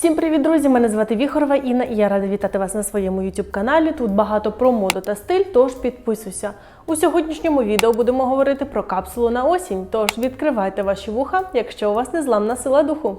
Всім привіт, друзі! Мене звати Віхорова Інна і я рада вітати вас на своєму YouTube каналі. Тут багато про моду та стиль, тож підписуйся. У сьогоднішньому відео будемо говорити про капсулу на осінь. Тож відкривайте ваші вуха, якщо у вас незламна сила духу.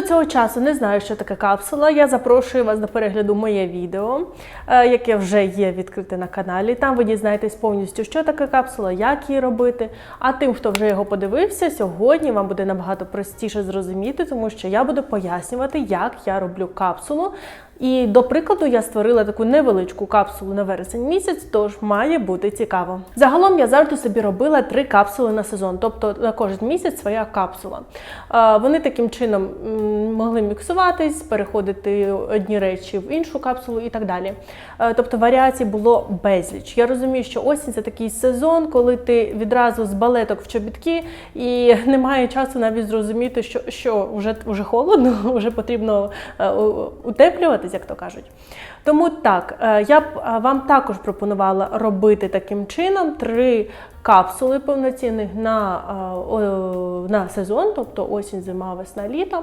До цього часу не знаю, що таке капсула, я запрошую вас до перегляду моє відео, е, яке вже є відкрите на каналі. Там ви дізнаєтесь повністю, що таке капсула, як її робити. А тим, хто вже його подивився, сьогодні вам буде набагато простіше зрозуміти, тому що я буду пояснювати, як я роблю капсулу. І до прикладу, я створила таку невеличку капсулу на вересень місяць, тож має бути цікаво. Загалом я завжди собі робила три капсули на сезон, тобто на кожен місяць своя капсула. Вони таким чином могли міксуватись, переходити одні речі в іншу капсулу і так далі. Тобто варіацій було безліч. Я розумію, що осінь це такий сезон, коли ти відразу з балеток в чобітки і немає часу навіть зрозуміти, що, що вже, вже холодно, вже потрібно е, у- як то кажуть. Тому так, е, я б е, вам також пропонувала робити таким чином три капсули повноцінних на, е, на сезон, тобто осінь, зима, весна, літо.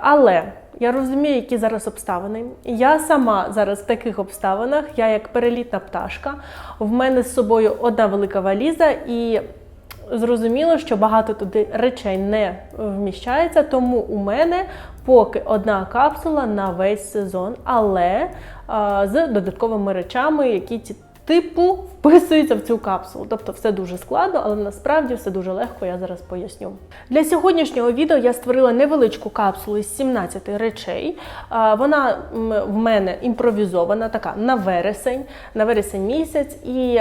Але я розумію, які зараз обставини. Я сама зараз в таких обставинах, я як перелітна пташка. В мене з собою одна велика валіза і. Зрозуміло, що багато туди речей не вміщається, тому у мене поки одна капсула на весь сезон, але а, з додатковими речами, які типу вписуються в цю капсулу. Тобто все дуже складно, але насправді все дуже легко, я зараз поясню. Для сьогоднішнього відео я створила невеличку капсулу із 17 речей. Вона в мене імпровізована, така на вересень, на вересень місяць. І,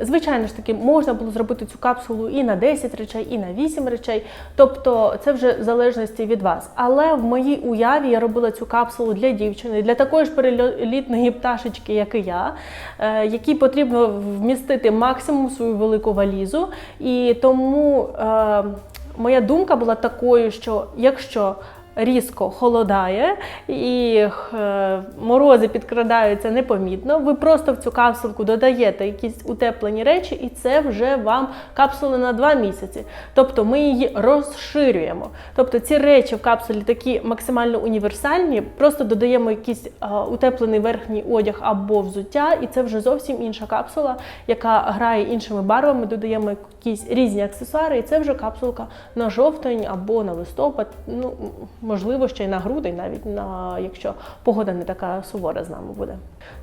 звичайно ж таки, можна було зробити цю капсулу і на 10 речей, і на 8 речей. Тобто це вже в залежності від вас. Але в моїй уяві я робила цю капсулу для дівчини, для такої ж перелітної пташечки, як і я, е, якій потрібно вмістити максимум свою велику валізу. І тому е, моя думка була такою, що якщо різко холодає і е, морози підкрадаються непомітно. Ви просто в цю капсулку додаєте якісь утеплені речі, і це вже вам капсула на два місяці. Тобто ми її розширюємо. Тобто ці речі в капсулі такі максимально універсальні, просто додаємо якийсь е, утеплений верхній одяг або взуття, і це вже зовсім інша капсула, яка грає іншими барвами, додаємо якісь різні аксесуари, і це вже капсулка на жовтень або на листопад. Ну, можливо, ще й на грудень, навіть на якщо погода не така сувора з нами буде.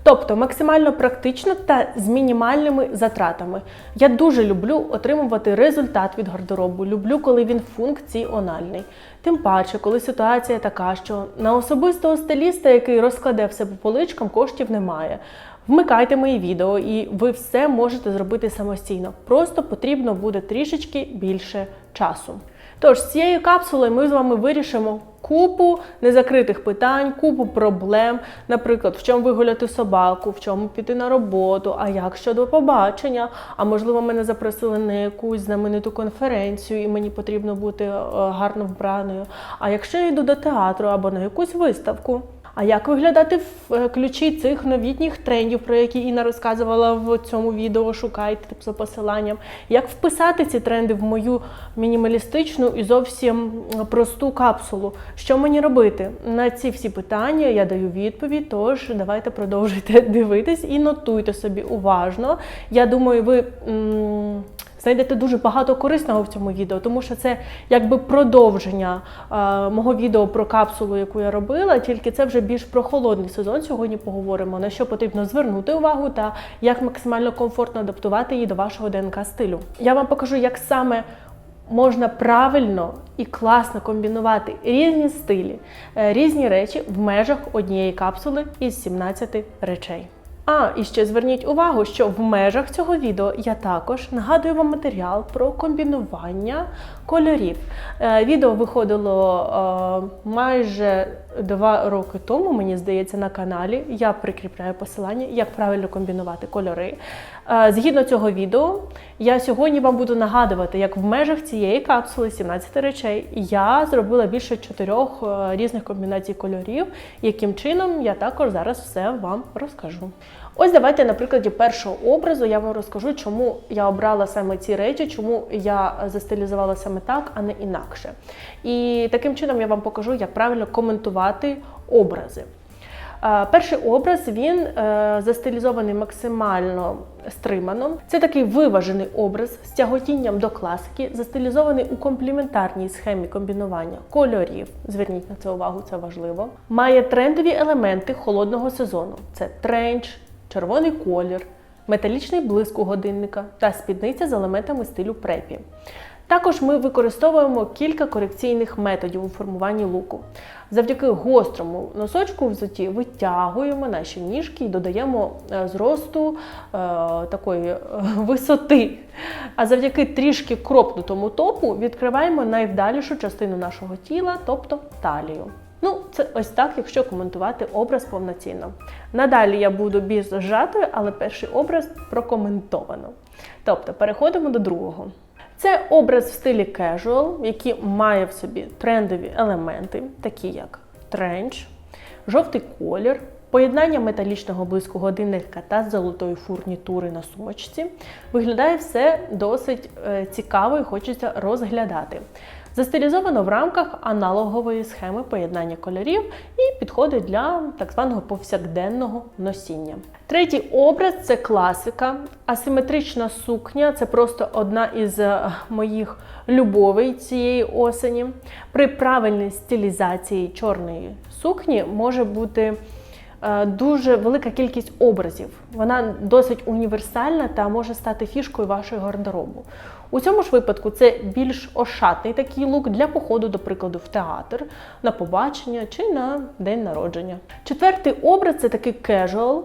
Тобто максимально практично та з мінімальними затратами. Я дуже люблю отримувати результат від гардеробу. Люблю, коли він функціональний. Тим паче, коли ситуація така, що на особистого стиліста, який розкладе все по поличкам, коштів немає. Вмикайте мої відео, і ви все можете зробити самостійно. Просто потрібно буде трішечки більше часу. Тож з цією капсулою ми з вами вирішимо купу незакритих питань, купу проблем. Наприклад, в чому вигуляти собаку, в чому піти на роботу, а як щодо побачення. А можливо, мене запросили на якусь знамениту конференцію, і мені потрібно бути е, гарно вбраною. А якщо я йду до театру або на якусь виставку. А як виглядати в е, ключі цих новітніх трендів, про які Інна розказувала в цьому відео, шукайте за посиланням? Як вписати ці тренди в мою мінімалістичну і зовсім просту капсулу? Що мені робити? На ці всі питання я даю відповідь. Тож давайте продовжуйте дивитись і нотуйте собі уважно. Я думаю, ви. м, Знайдете дуже багато корисного в цьому відео, тому що це якби продовження е, мого відео про капсулу, яку я робила, тільки це вже більш про холодний сезон. Сьогодні поговоримо на що потрібно звернути увагу та як максимально комфортно адаптувати її до вашого ДНК стилю. Я вам покажу, як саме можна правильно і класно комбінувати різні стилі, е, різні речі в межах однієї капсули із 17 речей. А, і ще зверніть увагу, що в межах цього відео я також нагадую вам матеріал про комбінування кольорів. Е, відео виходило е, майже два роки тому, мені здається, на каналі. Я прикріпляю посилання, як правильно комбінувати кольори. Е, згідно цього відео, я сьогодні вам буду нагадувати, як в межах цієї капсули 17 речей я зробила більше чотирьох е, різних комбінацій кольорів, яким чином я також зараз все вам розкажу. Ось давайте на прикладі першого образу я вам розкажу, чому я обрала саме ці речі, чому я застилізувала саме так, а не інакше. І таким чином я вам покажу, як правильно коментувати образи. Перший образ він е, застилізований максимально стримано. Це такий виважений образ з тяготінням до класики, застилізований у компліментарній схемі комбінування кольорів. Зверніть на це увагу, це важливо. Має трендові елементи холодного сезону: це тренч, червоний колір, металічний блиск у годинника та спідниця з елементами стилю препі. Також ми використовуємо кілька корекційних методів у формуванні луку. Завдяки гострому носочку взуті витягуємо наші ніжки і додаємо е, зросту е, такої е, висоти. А завдяки трішки кропнутому топу відкриваємо найвдалішу частину нашого тіла, тобто талію. Ну, це ось так, якщо коментувати образ повноцінно. Надалі я буду більш зжатою, але перший образ прокоментовано. Тобто переходимо до другого. Це образ в стилі casual, який має в собі трендові елементи, такі як тренч, жовтий колір, поєднання металічного блиску годинника та золотої фурнітури на сумочці. Виглядає все досить е, цікаво і хочеться розглядати. Застилізовано в рамках аналогової схеми поєднання кольорів і підходить для так званого повсякденного носіння. Третій образ це класика. Асиметрична сукня це просто одна із е, моїх любовей цієї осені. При правильній стилізації чорної сукні може бути е, дуже велика кількість образів. Вона досить універсальна та може стати фішкою вашого гардеробу. У цьому ж випадку це більш ошатний такий лук для походу, до прикладу, в театр, на побачення чи на день народження. Четвертий образ це такий casual.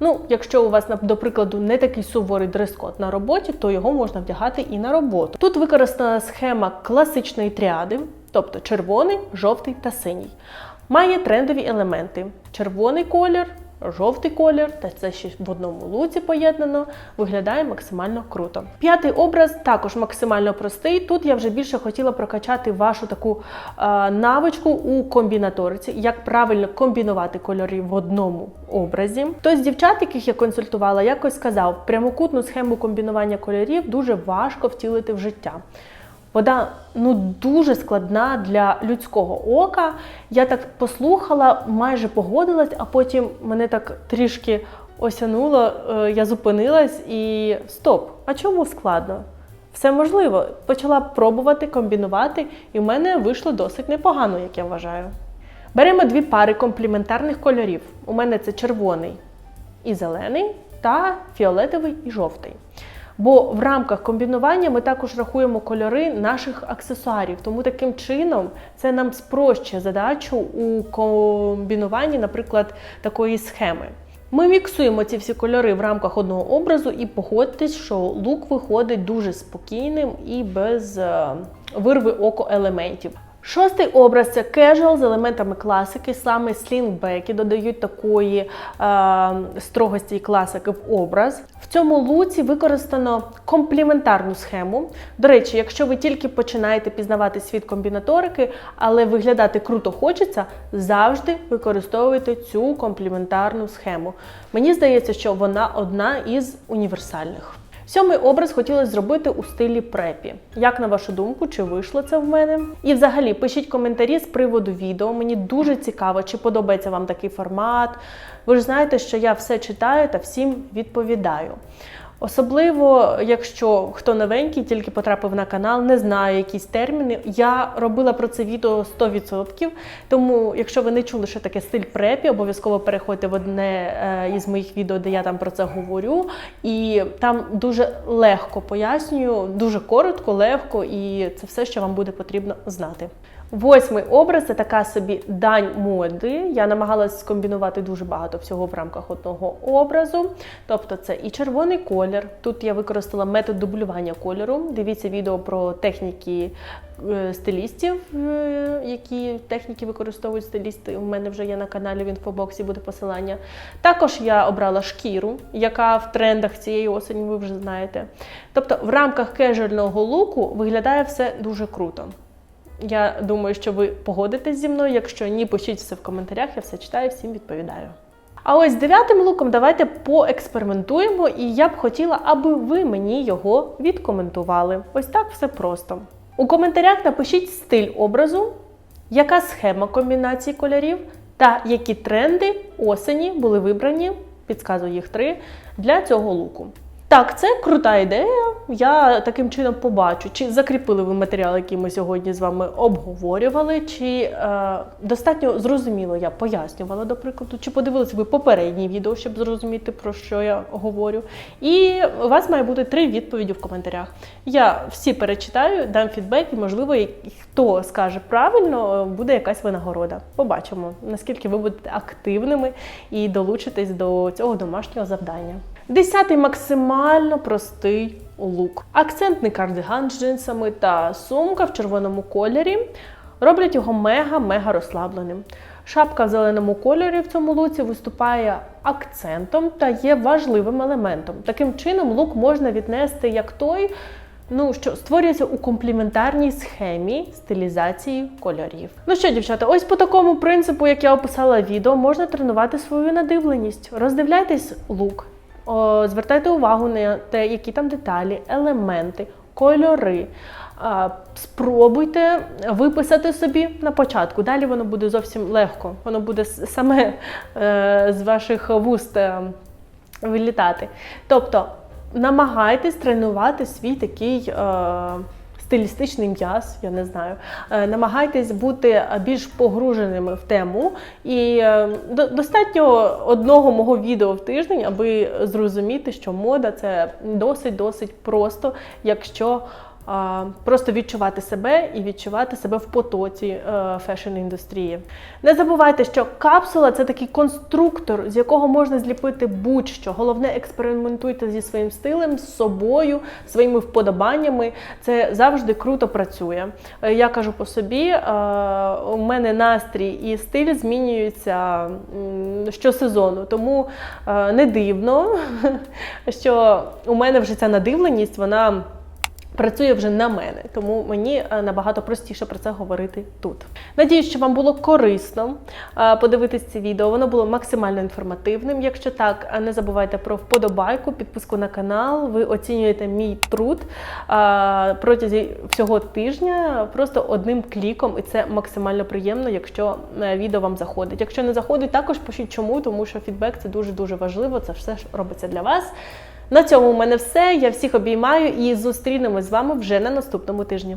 Ну, якщо у вас, до прикладу, не такий суворий дрес-код на роботі, то його можна вдягати і на роботу. Тут використана схема класичної тріади, тобто червоний, жовтий та синій. Має трендові елементи: червоний колір, жовтий колір, та це ще в одному луці поєднано, виглядає максимально круто. П'ятий образ також максимально простий. Тут я вже більше хотіла прокачати вашу таку е, навичку у комбінаториці, як правильно комбінувати кольори в одному образі. Хтось з дівчат, яких я консультувала, якось сказав, прямокутну схему комбінування кольорів дуже важко втілити в життя. Вода ну дуже складна для людського ока. Я так послухала, майже погодилась, а потім мене так трішки осянуло, е, я зупинилась і стоп! А чому складно? Все можливо. Почала пробувати, комбінувати, і в мене вийшло досить непогано, як я вважаю. Беремо дві пари компліментарних кольорів. У мене це червоний і зелений, та фіолетовий і жовтий. Бо в рамках комбінування ми також рахуємо кольори наших аксесуарів. Тому таким чином це нам спрощує задачу у комбінуванні, наприклад, такої схеми. Ми міксуємо ці всі кольори в рамках одного образу і погодьтесь, що лук виходить дуже спокійним і без е, вирви око елементів. Шостий образ це casual з елементами класики, саме слінгбеки додають такої е, строгості і класики в образ. В цьому луці використано компліментарну схему. До речі, якщо ви тільки починаєте пізнавати світ комбінаторики, але виглядати круто хочеться, завжди використовуйте цю компліментарну схему. Мені здається, що вона одна із універсальних. Сьомий образ хотілося зробити у стилі препі. Як на вашу думку, чи вийшло це в мене? І взагалі пишіть коментарі з приводу відео. Мені дуже цікаво, чи подобається вам такий формат. Ви ж знаєте, що я все читаю та всім відповідаю. Особливо, якщо хто новенький, тільки потрапив на канал, не знає якісь терміни. Я робила про це відео 100%. Тому, якщо ви не чули, що таке стиль препі, обов'язково переходьте в одне е, із моїх відео, де я там про це говорю. І там дуже легко пояснюю, дуже коротко, легко, і це все, що вам буде потрібно знати. Восьмий образ це така собі дань моди. Я намагалась скомбінувати дуже багато всього в рамках одного образу. Тобто це і червоний колір. Тут я використала метод дублювання кольору. Дивіться відео про техніки е, стилістів, е, які техніки використовують стилісти. У мене вже є на каналі в інфобоксі буде посилання. Також я обрала шкіру, яка в трендах цієї осені, ви вже знаєте. Тобто, в рамках кежуального луку виглядає все дуже круто. Я думаю, що ви погодитесь зі мною. Якщо ні, пишіть все в коментарях, я все читаю, всім відповідаю. А ось з дев'ятим луком давайте поекспериментуємо, і я б хотіла, аби ви мені його відкоментували. Ось так все просто. У коментарях напишіть стиль образу, яка схема комбінації кольорів та які тренди осені були вибрані, підказую їх три, для цього луку. Так, це крута ідея. Я таким чином побачу, чи закріпили ви матеріал, який ми сьогодні з вами обговорювали, чи е, достатньо зрозуміло я пояснювала, до прикладу, чи подивилися ви попереднє відео, щоб зрозуміти, про що я говорю. І у вас має бути три відповіді в коментарях. Я всі перечитаю, дам фідбек, і, можливо, хто скаже правильно, е, буде якась винагорода. Побачимо, наскільки ви будете активними і долучитесь до цього домашнього завдання. Десятий максимально простий лук. Акцентний кардиган з джинсами та сумка в червоному кольорі роблять його мега-мега розслабленим. Шапка в зеленому кольорі в цьому луці виступає акцентом та є важливим елементом. Таким чином, лук можна віднести як той, ну що створюється у компліментарній схемі стилізації кольорів. Ну що, дівчата, ось по такому принципу, як я описала відео, можна тренувати свою надивленість. Роздивляйтесь лук, о, звертайте увагу на те, які там деталі, елементи, кольори. А, Спробуйте виписати собі на початку. Далі воно буде зовсім легко. Воно буде саме е, з ваших вуст е, вилітати. Тобто намагайтесь тренувати свій такий. Е, Стилістичний м'яз, я не знаю. Е, Намагайтесь бути більш погруженими в тему. І е, до- достатньо одного мого відео в тиждень, аби зрозуміти, що мода це досить-досить просто, якщо просто відчувати себе і відчувати себе в потоці е, фешн-індустрії. Не забувайте, що капсула це такий конструктор, з якого можна зліпити будь-що. Головне, експериментуйте зі своїм стилем, з собою, своїми вподобаннями. Це завжди круто працює. Е, Я кажу по собі, е, у мене настрій і стиль змінюються щосезону, тому не дивно, що у мене вже ця надивленість, вона. Працює вже на мене, тому мені е, набагато простіше про це говорити тут. Надіюсь, що вам було корисно е, подивитись це відео. Воно було максимально інформативним. Якщо так, е, не забувайте про вподобайку, підписку на канал. Ви оцінюєте мій труд протягом всього тижня просто одним кліком, і це максимально приємно, якщо відео вам заходить. Якщо не заходить, також пишіть чому, тому що фідбек це дуже дуже важливо. Це все ж робиться для вас. На цьому у мене все. Я всіх обіймаю і зустрінемось з вами вже на наступному тижні.